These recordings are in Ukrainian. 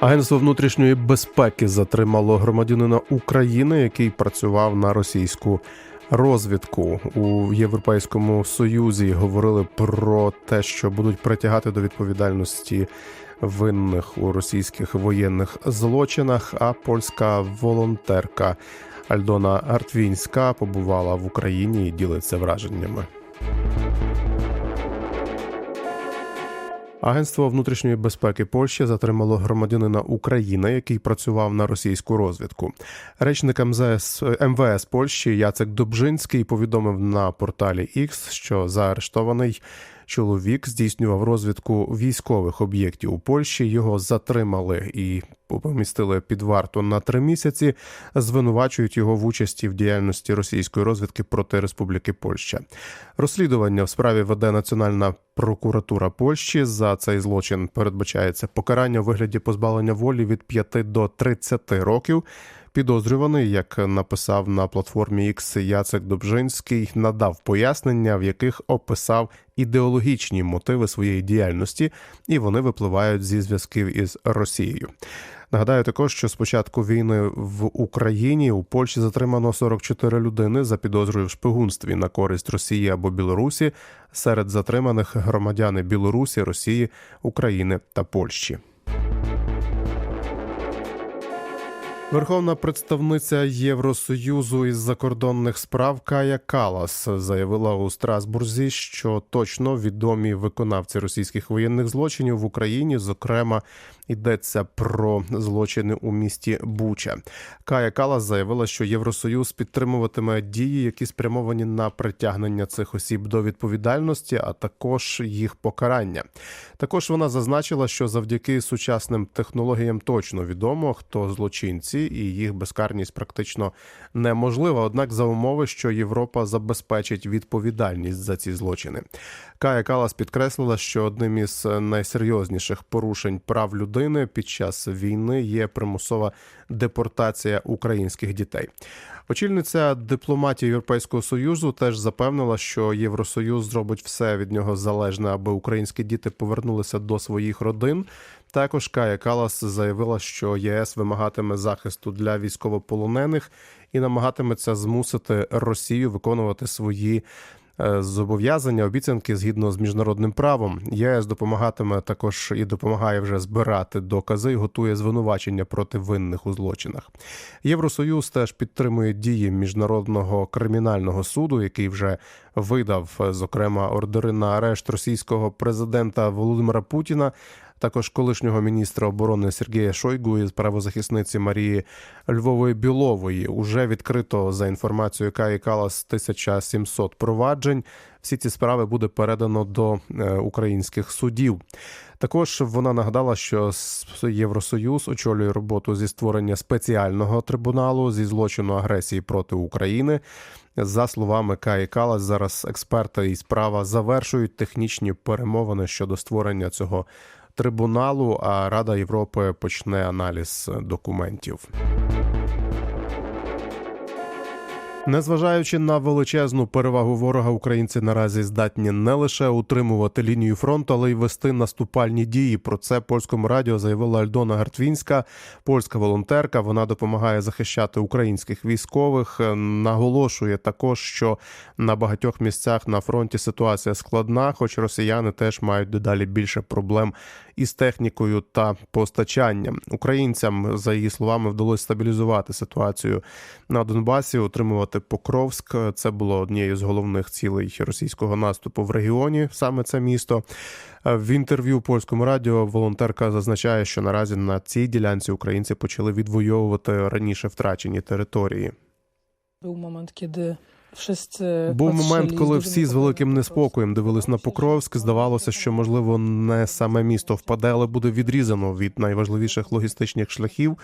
Агентство внутрішньої безпеки затримало громадянина України, який працював на російську розвідку у Європейському Союзі. Говорили про те, що будуть притягати до відповідальності винних у російських воєнних злочинах. А польська волонтерка Альдона Артвінська побувала в Україні і ділиться враженнями. Агентство внутрішньої безпеки Польщі затримало громадянина України, який працював на російську розвідку. Речник МЗС МВС Польщі Яцек Добжинський повідомив на порталі X, що заарештований чоловік здійснював розвідку військових об'єктів у Польщі. Його затримали і помістили під варту на три місяці. Звинувачують його в участі в діяльності російської розвідки проти Республіки Польща. Розслідування в справі веде Національна прокуратура Польщі. За цей злочин передбачається покарання у вигляді позбавлення волі від 5 до 30 років. Підозрюваний, як написав на платформі X Яцек Добжинський, надав пояснення, в яких описав ідеологічні мотиви своєї діяльності, і вони випливають зі зв'язків із Росією. Нагадаю також, що з початку війни в Україні у Польщі затримано 44 людини за підозрою в шпигунстві на користь Росії або Білорусі. Серед затриманих громадяни Білорусі, Росії, України та Польщі. Верховна представниця Євросоюзу із закордонних справ Кая Калас заявила у Страсбурзі, що точно відомі виконавці російських воєнних злочинів в Україні, зокрема, йдеться про злочини у місті Буча. Кая Калас заявила, що Євросоюз підтримуватиме дії, які спрямовані на притягнення цих осіб до відповідальності, а також їх покарання. Також вона зазначила, що завдяки сучасним технологіям точно відомо, хто злочинці, і їх безкарність практично неможлива. Однак за умови, що Європа забезпечить відповідальність за ці злочини. Кая Калас підкреслила, що одним із найсерйозніших порушень прав людини під час війни є примусова депортація українських дітей. Очільниця дипломатії Європейського союзу теж запевнила, що Євросоюз зробить все від нього залежне, аби українські діти повернулися до своїх родин. Також Кая Калас заявила, що ЄС вимагатиме захисту для військовополонених і намагатиметься змусити Росію виконувати свої. Е, Зобов'язання обіцянки згідно з міжнародним правом ЄС допомагатиме також і допомагає вже збирати докази і готує звинувачення проти винних у злочинах. Євросоюз теж підтримує дії міжнародного кримінального суду, який вже видав е, зокрема ордери на арешт російського президента Володимира Путіна. Також колишнього міністра оборони Сергія Шойгу і правозахисниці Марії Львової Білової уже відкрито за інформацією Каї Калас 1700 проваджень. Всі ці справи буде передано до е, українських судів. Також вона нагадала, що Євросоюз очолює роботу зі створення спеціального трибуналу зі злочину агресії проти України. За словами Каї Калас, зараз експерти і справа завершують технічні перемовини щодо створення цього трибуналу. А Рада Європи почне аналіз документів. Незважаючи на величезну перевагу ворога, українці наразі здатні не лише утримувати лінію фронту, але й вести наступальні дії. Про це польському радіо заявила Альдона Гартвінська, польська волонтерка. Вона допомагає захищати українських військових. Наголошує також, що на багатьох місцях на фронті ситуація складна, хоч росіяни теж мають дедалі більше проблем із технікою та постачанням. Українцям, за її словами, вдалося стабілізувати ситуацію на Донбасі, утримувати Покровськ. Це було однією з головних цілей російського наступу в регіоні. Саме це місто. Е, В інтерв'ю польському радіо волонтерка зазначає, що наразі на цій ділянці українці почали відвоювати раніше втрачені території. Був момент, kiedy wszyscy Був момент, коли всі з великим неспокоєм дивились на Покровськ. Здавалося, що можливо не саме місто впаде, але буде відрізано від найважливіших логістичних шляхів.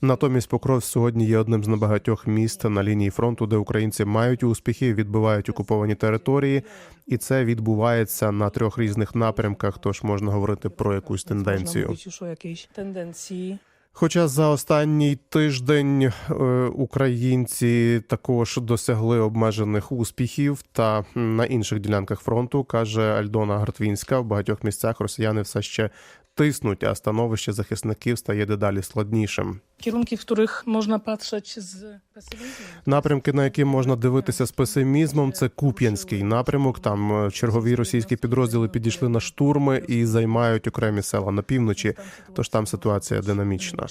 Натомість Покровськ сьогодні є одним з небагатьох міст на лінії фронту, де українці мають успіхи, відбивають окуповані території, і це відбувається на трьох різних напрямках. Тож можна говорити про якусь тенденцію. Хоча за останній тиждень е, українці також досягли обмежених успіхів та на інших ділянках фронту, каже Альдона Гартвінська, в багатьох місцях росіяни все ще тиснуть, а становище захисників стає дедалі складнішим. Кірунки, в яких можна patrzeć з. Напрямки, на які можна дивитися з песимізмом, це Куп'янський напрямок. Там е, чергові російські підрозділи підійшли на штурми і займають окремі села на півночі. Тож там ситуація динамічна.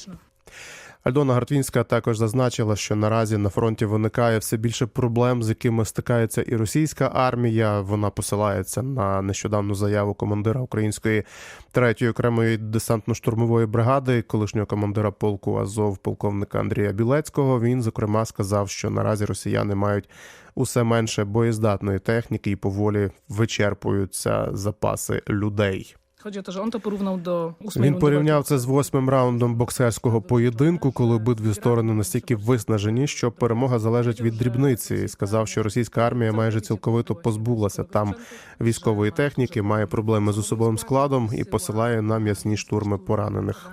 Альдона Гартвінська також зазначила, що наразі на фронті виникає все більше проблем, з якими стикається і російська армія. Вона посилається на нещодавну заяву командира української третьої окремої десантно-штурмової бригади, колишнього командира полку Азов, полковника Андрія Білецького. Він зокрема сказав, що наразі росіяни мають усе менше боєздатної техніки і поволі вичерпуються запаси людей. Chodzi o to, że on to porównał do ósmej Він rundy порівняв walki. це з восьмим раундом боксерського поєдинку, коли обидві сторони настільки виснажені, що перемога залежить від дрібниці. І сказав, що російська армія майже цілковито позбулася там військової техніки, має проблеми з особовим складом і посилає на м'ясні штурми поранених.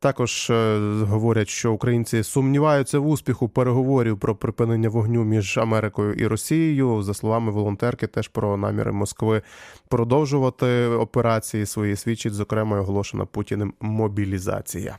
Також е, говорять, що українці сумніваються в успіху переговорів про припинення вогню між Америкою і Росією. За словами волонтерки, теж про наміри Москви продовжувати операції свої свідчить зокрема оголошена Путіним мобілізація.